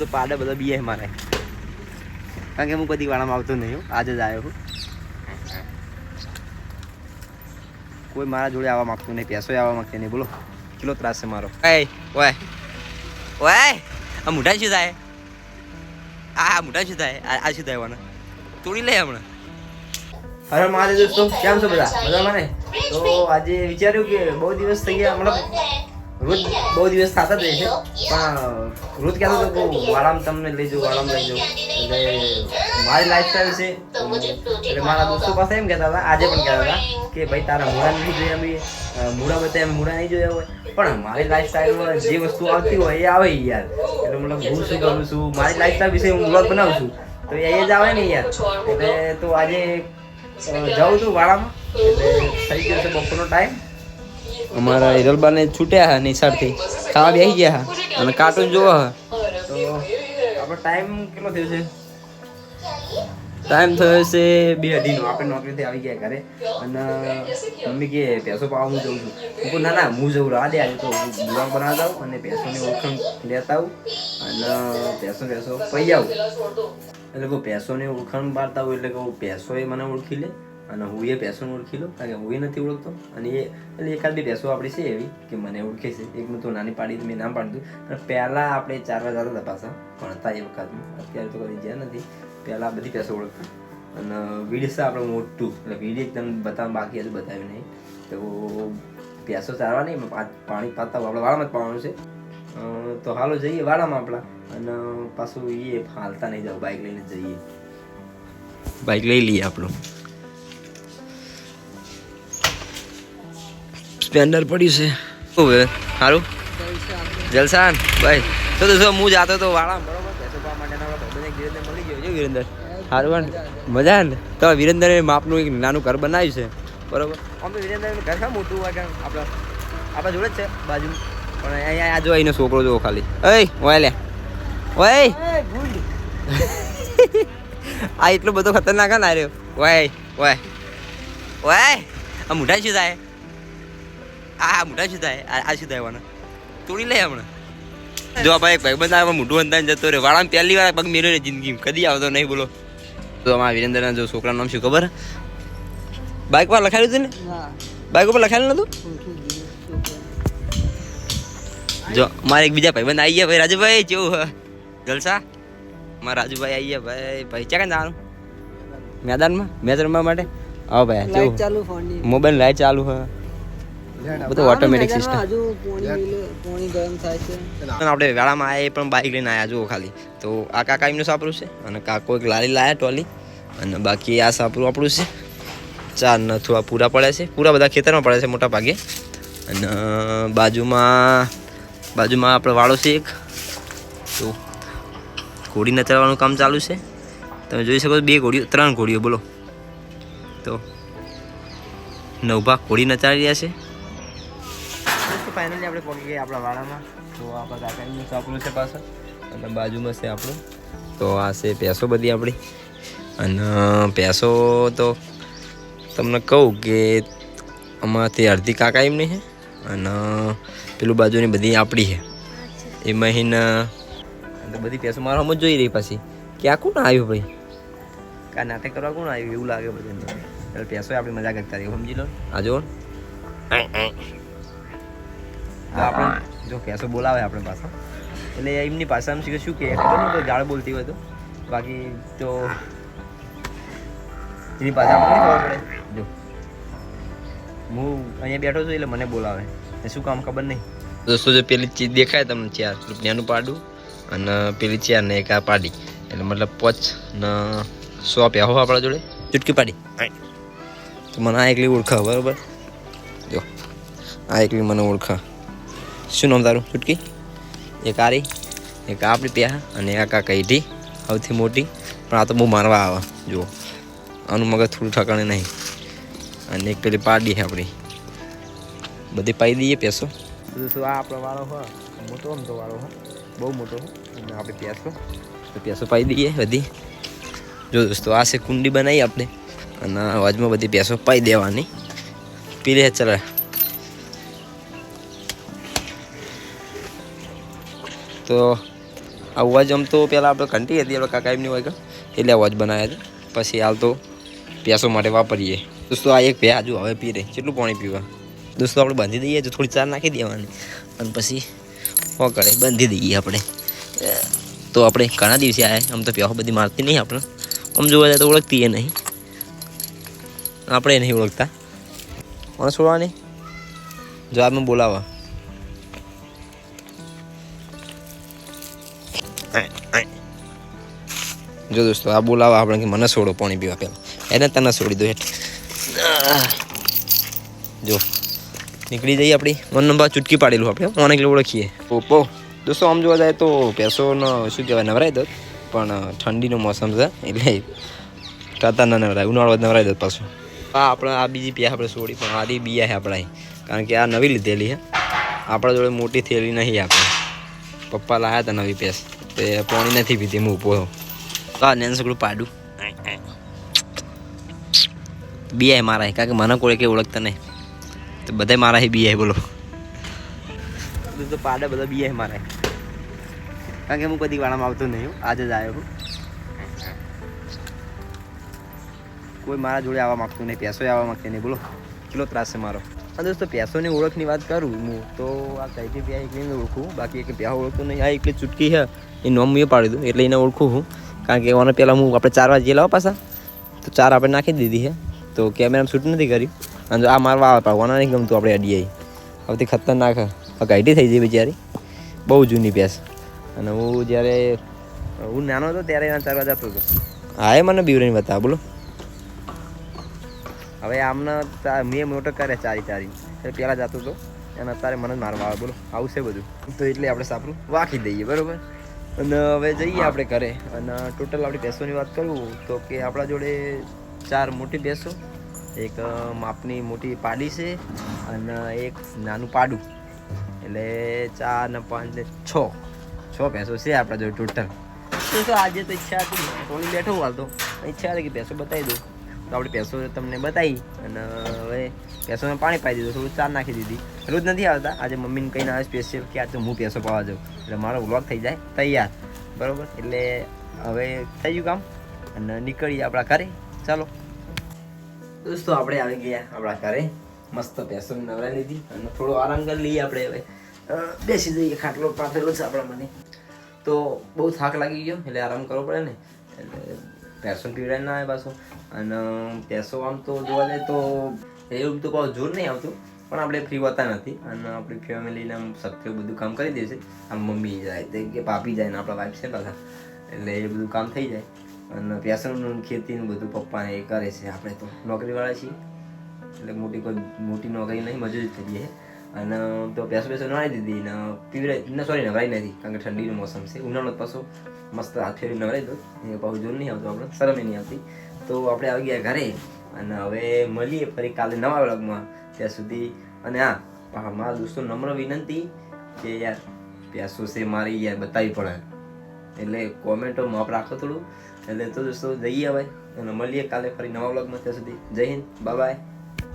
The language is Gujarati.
તો પાડે બધા બીએ મારે. કારણ કે હું કદી વાળામાં આવતો નહીં આજે જ આવ્યો કોઈ મારા જોડે આવવા માંગતું નહીં પૈસો આવવા માંગતો નહીં બોલો. કેટલો ત્રાસ છે મારો. ઓય ઓય ઓય આ મોઢા શું થાય? આ મોઢા શું થાય? આ શું થાય વાના તોડી લે હમણાં. અરે મારે દોસ્તો કેમ છો બધા? મજામાં ને? તો આજે વિચાર્યું કે બહુ દિવસ થઈ ગયા મતલબ રોજ બહુ દિવસ થતા જ રહે છે. પણ રોજ કહેતો હતો કે વાળામાં તમને લઈ જાઉં વાળામાં લઈ જાઉં એટલે મારી લાઈફસ્ટાઈલ છે. એટલે મારા દોસ્તો પાસે એમ કહેતા હતા આજે પણ કહેતા હતા કે ભાઈ તારા મૂળા નહીં જોયા અમે. મૂળા બધા એમ મૂળા નહીં જોયા હોય. પણ મારી લાઈફસ્ટાઈલમાં જે વસ્તુ આવતી હોય એ આવે યાર. એટલે મતલબ હું શું કરું છું? મારી લાઈફસ્ટાઈલ વિશે હું વ્લોગ બનાવું છું. તો એ જ આવે ને યાર. એટલે તો આજે જાઉં છું વાળામાં એટલે થઈ ગયો છે બપોરનો ટાઈમ અમારા હિરલબાને છૂટ્યા હા નિશાળથી. ખાવા બેસી ગયા હા. અને કાર્ટૂન જોવા હા. તો આપણો ટાઈમ કેટલો થયો છે? ટાઈમ થયો છે બે અઢીનો. આપણે નોકરીથી આવી ગયા ઘરે. અને મમ્મી કે પૈસો પાવા હું જઉં છું. હું ના ના હું જઉં રાહ દે આજે તો બ્લોગ બનાવતા આવું અને ભેંસોની ઓળખાણ લેતા આવું. અને પૈસો પૈસો પૈ આવું. એટલે કહું ભેંસોની ઓળખાણ પાડતા હોય એટલે કહું એ મને ઓળખી લે. અને હું એ ભેંસોને ઓળખી લો કારણ કે હું એ નથી ઓળખતો. અને એ એટલે એકાદ બે ભેંસો આપણી છે એવી, કે મને ઓળખે છે. એકનું તો નાની પાડી મેં નામ પાડતું અને પહેલાં આપણે ચાર વાર જતા હતા પાછા ભણતા એ વખતમાં. અત્યારે તો કદી ગયા નથી. પહેલાં બધી ભેંસો ઓળખતા. અને વીડિયો આપણે મોટું. એટલે વીડિયો એકદમ બતાવ બાકી હજુ બતાવ્યું નહીં. તો પેસો ચારવા નહીં પાણી પાતા આપણે વાળામાં જ પાવાનું છે. તો હાલો જઈએ વાળામાં આપણા. અને પાછું એ હાલતા નહીં જાવ બાઇક લઈને જઈએ. બાઇક લઈ લઈએ આપણું. સ્પ્લેન્ડર પડ્યું છે. શું સારું જલસાન ભાઈ, તો તો હું જાતો તો વાળા, બરોબર? ભેંસો પાવા માટે ભાઈબંધ એક વિરેન્દર મળી ગયો મજા ને? તો વિરેન્દર માપનું એક નાનું ઘર બનાવ્યું છે. બરોબર? આમ તો વિરેન્દર ઘર છે, મોટું હોય આપણે, આપણા જોડે જ છે, બાજુ. પણ અહીંયા આ જો અહીંનો છોકરો જોવો ખાલી. ઓય ઓય લે. ઓય! આ એટલો બધો ખતરનાક ના રહ્યો. ઓય ઓય. ઓય! આ મોઢા શું થાય? આ મોટા શું થાય આ શું થાય વાના. તોડી લે હમણાં. જો આ ભાઈ ભાઈબંધ આવે મોઢું અંદાજ જતો રહ્યો. વાળામાં પહેલી વાર પગ મેળ્યો ને જિંદગીમાં કદી આવતો નહીં બોલો. તો અમારા વિરેન્દ્રના જો છોકરાનું નામ શું ખબર? બાઇક પર લખાયું હતું ને? બાઇક ઉપર લખાયેલું નતું? જો મારે એક બીજા ભાઈબંધ આવી ગયા ભાઈ. રાજુભાઈ હ? જલસા? મારા રાજુભાઈ આવી ગયા ભાઈ. ભાઈ ક્યાં જવાનું? મેદાનમાં? મેચ રમવા માટે? આવો ભાઈ મોબાઈલ લાઈટ ચાલુ હ. બધું ઓટોમેટિક સિસ્ટમ હજુ પોણી ગરમ થાય છે. આપણે વેળામાં આયા એ પણ બાઇક લઈને આવ્યા જુઓ ખાલી. તો આ કાકા એમનું સાપરું છે અને કાકો એક લારી લાયા ટોલી. અને બાકી આ સાપરું આપણું છે. ચાર નથું આ પૂરા પડે છે. પૂરા બધા ખેતરમાં પડે છે મોટા ભાગે. અને બાજુમાં બાજુમાં આપણે વાળો છે એક. તો ઘોડી નચાડવાનું કામ ચાલુ છે. તમે જોઈ શકો છો બે ઘોડીઓ ત્રણ ઘોડીઓ બોલો. તો નવભા ઘોડી નચાડી રહ્યા છે. ફાઇનલી આપણે પહોંચી ગયા આપણા વાડામાં. તો આપણા કાકાનું સાપડું છે પાછળ. અને બાજુમાં છે આપણું. તો આ છે પૈસો બધી આપણી. અને પૈસો તો તમને કહું કે અમારાથી અડધી કાકા એમની છે અને પેલું બાજુની બધી આપણી છે. એ મહિના તો બધી પૈસો મારા હમ જ જોઈ રહી પાછી. કે આ કોણ આવ્યું ભાઈ? કા નાટક કરવા કોણ આવ્યું? એવું લાગે બધાને એટલે ભેંસો આપણી મજા કરતા રહી સમજી લો. આ જુઓ. તો આપણે જો કેસો બોલાવે આપણે પાછા. એટલે એમની ભાષામાં શીખે શું કે ખબર નહીં તો બોલતી હોય તો. બાકી તો એની પાસે આપણે ખબર પડે. જો. હું અહીંયા બેઠો છું એટલે મને બોલાવે. એ શું કામ ખબર નહીં. દોસ્તો જો પેલી ચીજ દેખાય તમને ચાર રૂપિયાનું પાડું અને પેલી ચાર ને એક આ પાડી. એટલે મતલબ પોચ ને સો આપ્યા હો આપણા જોડે. ચૂટકી પાડી. તો મને આ એકલી ઓળખા બરાબર? જો. આ એકલી મને ઓળખા. શું નામ તારું ચૂટકી? એક આરી એક આપણી પ્યા અને એક આ કઈઢી સૌથી મોટી. પણ આ તો બહુ મારવા આવે જુઓ. આનું મગજ થોડું ઠકાણે નહીં. અને એક પેલી પાડી છે આપણી. બધી પાઈ દઈએ પેસો. શું આ આપણો વાળો હોય મોટો આમ તો વાળો હોય બહુ મોટો હોય અને આપણે પેસો. તો પેસો પાઈ દઈએ બધી. જો દોસ્તો આ છે કુંડી બનાવી આપણે. અને અવાજમાં બધી પેસો પાઈ દેવાની. પી લે ચાલે. તો અવાજ આમ તો પહેલાં આપણે ઘંટી હતી, આપણે કાકા એમની કે એટલે અવાજ બનાવ્યા હતા. પછી હાલ તો પ્યાસો માટે વાપરીએ. દોસ્તો, આ એક ભે હજુ હવે પી રહી. કેટલું પાણી પીવા? દોસ્તો, આપણે બાંધી દઈએ તો થોડી ચાર નાખી દેવાની. અને પછી હો કરે? બાંધી દઈએ આપણે. તો આપણે ઘણા દિવસે આવ્યા આમ તો પ્યાસો બધી મારતી નહીં આપણે. આમ જોવા જાય તો ઓળખતી એ નહીં. આપણે નહીં ઓળખતા. કોણ છોડવાની? જવાબમાં બોલાવા. જો દોસ્તો આ બોલાવા આપણે કે મને છોડો પાણી પીવા પહેલાં એને તને છોડી દો હેઠ. જો નીકળી જઈએ આપણી. મન નંબર ચૂટકી પાડેલું આપણે. ઓને એટલે ઓળખીએ. પોપો દોસ્તો આમ જોવા જાય તો પેસોનો શું કહેવાય નવરાઈ દો પણ ઠંડીનો મોસમ છે એટલે કરતા ના નવરાય. ઉનાળો જ નવરાઈ દો પાછું. હા આપણે આ બીજી પ્યા આપણે છોડી પણ આદી બીયા છે આપણા કારણ કે આ નવી લીધેલી છે. આપણા જોડે મોટી થયેલી નહીં આપણે. પપ્પા લાયા હતા નવી પેસ. તે પાણી નથી પીધી હું ઊભો છું. તો આ બી પાડું. બીઆઈ મારા કારણ કે મને કોઈ કે ઓળખતા નહીં. તો બધા મારા હે બીઆઈ બોલો. તો પાડે બધા બીઆઈ મારા કારણ કે હું કદી વાળામાં આવતો નહીં. આજે જ આવ્યો કોઈ મારા જોડે આવવા માગતું નહીં, પૈસો આવવા માંગતી નહીં, બોલો. કેટલો ત્રાસ છે મારો. હા દોસ્તો, પૈસોની ઓળખની વાત કરું, હું તો આ કઈ પ્યા એકલી ઓળખું? બાકી એક પ્યા ઓળખતું નહીં, આ એકલી ચૂટકી છે. એ નોમ મેં પાડી દઉં એટલે એને ઓળખું હું. કારણ કે ઓને પહેલાં હું આપણે ચાર વાગે લાવો પાછા. તો ચાર આપણે નાખી દીધી છે. તો કેમેરામાં શૂટ નથી કર્યું. અને આ મારવા આવે પણ નહીં ગમતું આપણે અડીએ. આવતી ખતરનાક ગાઈટી થઈ ગઈ બિચારી. બહુ જૂની ભેંસ. અને હું જ્યારે, હું નાનો હતો ત્યારે એના ચારવા જતો હતો. હા, એ મને બીવરાની બતા બોલો. હવે આમને મેં મોટો કરે ચારી ચારી. પહેલાં જતો હતો. અને અત્યારે મને જ મારવા આવે, બોલો. આવું છે બધું. તો એટલે આપણે સાપરું વાંખી દઈએ, બરોબર? અને હવે જઈએ આપણે ઘરે. અને ટોટલ આપણી ભેંસોની વાત કરું તો કે આપણા જોડે ચાર મોટી ભેંસો, એક માપની મોટી પાડી છે અને એક નાનું પાડું. એટલે ચાર ને પાંચ ને છ. છ ભેંસો છે આપણા જોડે ટોટલ તો આજે તો ઈચ્છા હતી. થોડી બેઠો હાલ તો. ઈચ્છા હતી કે ભેંસો બતાવી દઉં. તો આપણે ભેંસો તમને બતાવી અને હવે ભેંસોને પાણી પાઈ દીધું, થોડું ચાર નાખી દીધી. રોજ નથી આવતા, આજે મમ્મીને કહીને આવે સ્પેશિયલ કે આજે હું પૈસો પાવા જાઉં. એટલે મારો વ્લોગ થઈ જાય, તૈયાર. બરાબર? એટલે હવે થઈ ગયું કામ અને નીકળીએ આપણા ઘરે. ચાલો. દોસ્તો, આપણે આવી ગયા આપણા ઘરે. મસ્ત પૈસો નવરાઈ લીધી અને થોડો આરામ કરી લઈએ આપણે હવે. બેસી જઈએ, ખાટલો પાથરેલો છે આપણા મને તો બહુ થાક લાગી ગયો, એટલે આરામ કરવો પડે ને. એટલે પેસો પીવડાય ના આવે પાછો અને પેસો આમ તો જોવા જાય તો એવું તો કોઈ જોર નહીં આવતું, પણ આપણે ફ્રી હોતા નથી. અને આપણી ફેમિલીને આમ સત્ય બધું કામ કરી દે છે આમ મમ્મી જાય કે પાપી જાય ને આપણા વાઈફ છે પાછા એટલે એ બધું કામ થઈ જાય. અને પેસનનું ખેતીનું બધું પપ્પાને એ કરે છે. આપણે તો નોકરીવાળા છીએ. એટલે મોટી કોઈ મોટી નોકરી નહીં, મજૂરી જ કરીએ. અને તો પેસો પેસો નવાઈ દીધી ને પીવડાઈ ના સોરી નવરાઈ નથી કારણ કે ઠંડીનું મોસમ છે. ઉનાળો પાછો મસ્ત હાથ ફેરી નવરાઈ દો. એ પાછું જોર નહીં આવતું આપણે. શરમ નહીં આવતી. તો આપણે આવી ગયા ઘરે. અને હવે મળીએ ફરી કાલે નવા વ્લોગમાં. ત્યાં સુધી અને હા હા, મારા દોસ્તો નમ્ર વિનંતી કે યાર, પ્યાસો છે મારી, યાર, બતાવી પડે. એટલે કોમેન્ટો માપ રાખો થોડું. એટલે તો દોસ્તો જઈએ હવે. અને મળીએ કાલે ફરી નવા વ્લોગમાં. ત્યાં સુધી જય હિન્દ. બાય